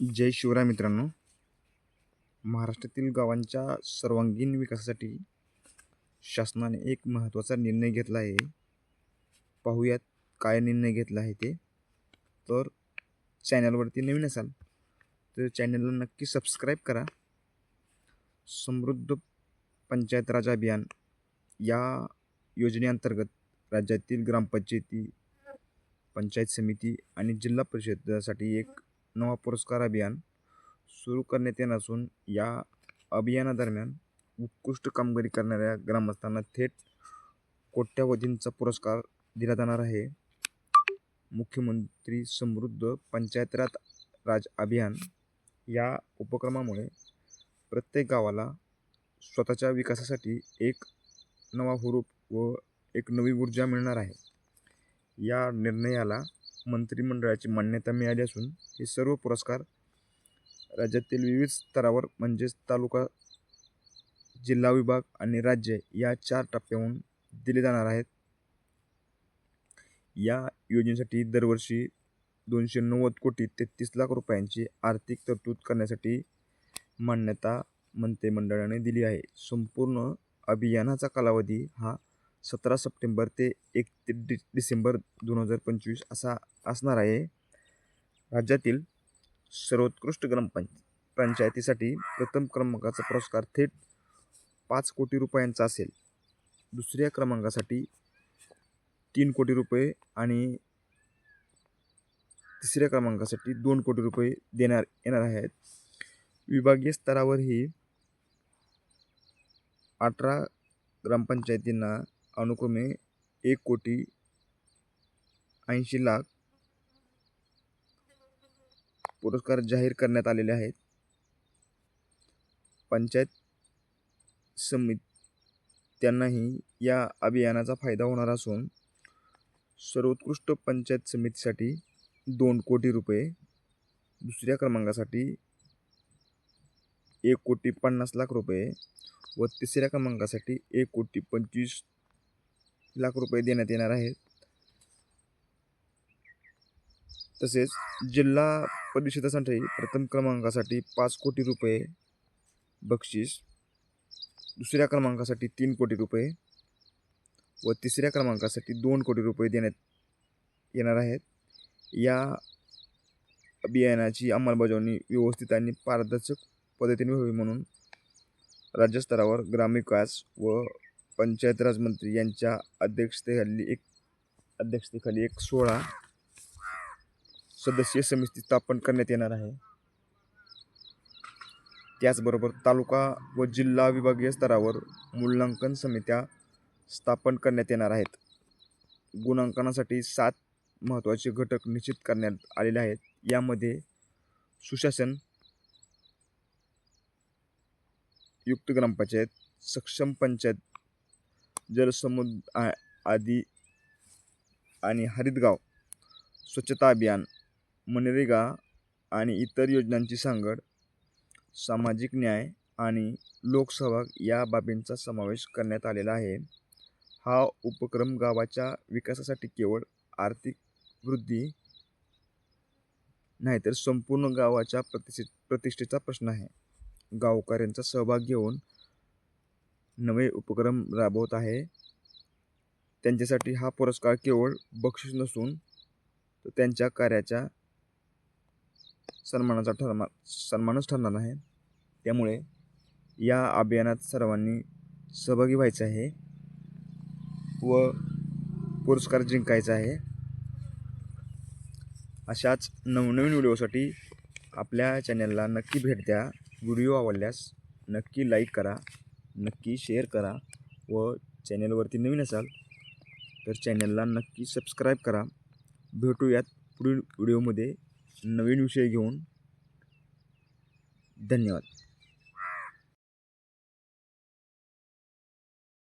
जय शिवराय मित्रांनो. महाराष्ट्रातील गावांच्या सर्वांगीण विकासासाठी शासनाने एक महत्त्वाचा निर्णय घेतला आहे. पाहूयात काय निर्णय घेतला आहे ते. तर चॅनलवरती नवीन असाल तर चॅनलला नक्की सबस्क्राईब करा. समृद्ध पंचायत राज अभियान या योजनेअंतर्गत राज्यातील ग्रामपंचायती पंचायत समिती आणि जिल्हा परिषदेसाठी एक नवा पुरस्कार अभियान सुरू करण्यात येणार असून या अभियानादरम्यान उत्कृष्ट कामगिरी करणाऱ्या ग्रामस्थांना थेट कोट्यावधींचा पुरस्कार दिला जाणार आहे. मुख्यमंत्री समृद्ध पंचायतराज राज अभियान या उपक्रमामुळे प्रत्येक गावाला स्वतःच्या विकासासाठी एक नवा हुरूप व एक नवी ऊर्जा मिळणार आहे. या निर्णयाला मंत्रिमंडळाची मान्यता मिळाली असून हे सर्व पुरस्कार राज्यातील विविध स्तरावर म्हणजेच तालुका जिल्हा विभाग आणि राज्य या चार टप्प्याहून दिले जाणार आहेत. या योजनेसाठी दरवर्षी दोनशे नव्वद कोटी तेहतीस लाख रुपयांची आर्थिक तरतूद करण्यासाठी मान्यता मंत्रिमंडळाने दिली आहे. संपूर्ण अभियानाचा कालावधी हा सतरा सप्टेंबर ते एकतीस डि डिसेंबर दोन हजार पंचवीस असा असणार आहे. राज्यातील सर्वोत्कृष्ट ग्रामपंच पंचायतीसाठी प्रथम क्रमांकाचा पुरस्कार थेट पाच कोटी रुपयांचा असेल. दुसऱ्या क्रमांकासाठी तीन कोटी रुपये आणि तिसऱ्या क्रमांकासाठी दोन कोटी रुपये देणार येणार आहेत. विभागीय स्तरावरही अठरा ग्रामपंचायतींना अनुक्रमे एक कोटी ऐंशी लाख पुरस्कार जाहीर करण्यात आलेले आहेत. पंचायत समित त्यांनाही या अभियानाचा फायदा होणार असून सर्वोत्कृष्ट पंचायत समितीसाठी दोन कोटी रुपये दुसऱ्या क्रमांकासाठी एक कोटी पन्नास लाख रुपये व तिसऱ्या क्रमांकासाठी एक कोटी पंचवीस लाख रुपये देण्यात येणार आहेत. तसेच जिल्हा परिषदेसाठी प्रथम क्रमांकासाठी पाच कोटी रुपये बक्षीस दुसऱ्या क्रमांकासाठी तीन कोटी रुपये व तिसऱ्या क्रमांकासाठी दोन कोटी रुपये देण्यात येणार आहेत. या अभियानाची अंमलबजावणी व्यवस्थित आणि पारदर्शक पद्धतीने व्हावी म्हणून राज्यस्तरावर ग्रामविकास व पंचायत राज मंत्री यांच्या अध्यक्षतेखाली एक अध्यक्षतेखाली एक सोळा सदस्यीय समिती स्थापन करण्यात येणार आहे. त्याचबरोबर तालुका व जिल्हा विभागीय स्तरावर मूल्यांकन समित्या स्थापन करण्यात येणार आहेत. गुणांकनासाठी सात महत्त्वाचे घटक निश्चित करण्यात आलेले आहेत. यामध्ये सुशासन युक्त ग्रामपंचायत सक्षम पंचायत जलसमुद आ- आदी आणि हरितगाव स्वच्छता अभियान मनरेगा आणि इतर योजनांची सांगड सामाजिक न्याय आणि लोकसहभाग या बाबींचा समावेश करण्यात आलेला आहे. हा उपक्रम गावाच्या विकासासाठी केवळ आर्थिक वृद्धी नाही तर संपूर्ण गावाच्या प्रतिष्ठे प्रतिष्ठेचा प्रश्न आहे. गावकऱ्यांचा सहभाग घेऊन नवे उपक्रम राबवत आहे. त्यांच्यासाठी हा पुरस्कार केवळ बक्षीस नसून तो त्यांच्या कार्याच्या सन्मानाचा ठरमा सन्मानच ठरणार आहे. त्यामुळे या अभियानात सर्वांनी सहभागी व्हायचं आहे व पुरस्कार जिंकायचा आहे. अशाच नवनवीन व्हिडिओसाठी आपल्या चॅनलला नक्की भेट द्या. व्हिडिओ आवडल्यास नक्की लाईक करा. नक्की शेअर करा व चॅनलवरती नवीन असाल तर चॅनलला नक्की सबस्क्राईब करा. भेटूयात पुढील व्हिडिओमध्ये नवीन विषय घेऊन. धन्यवाद.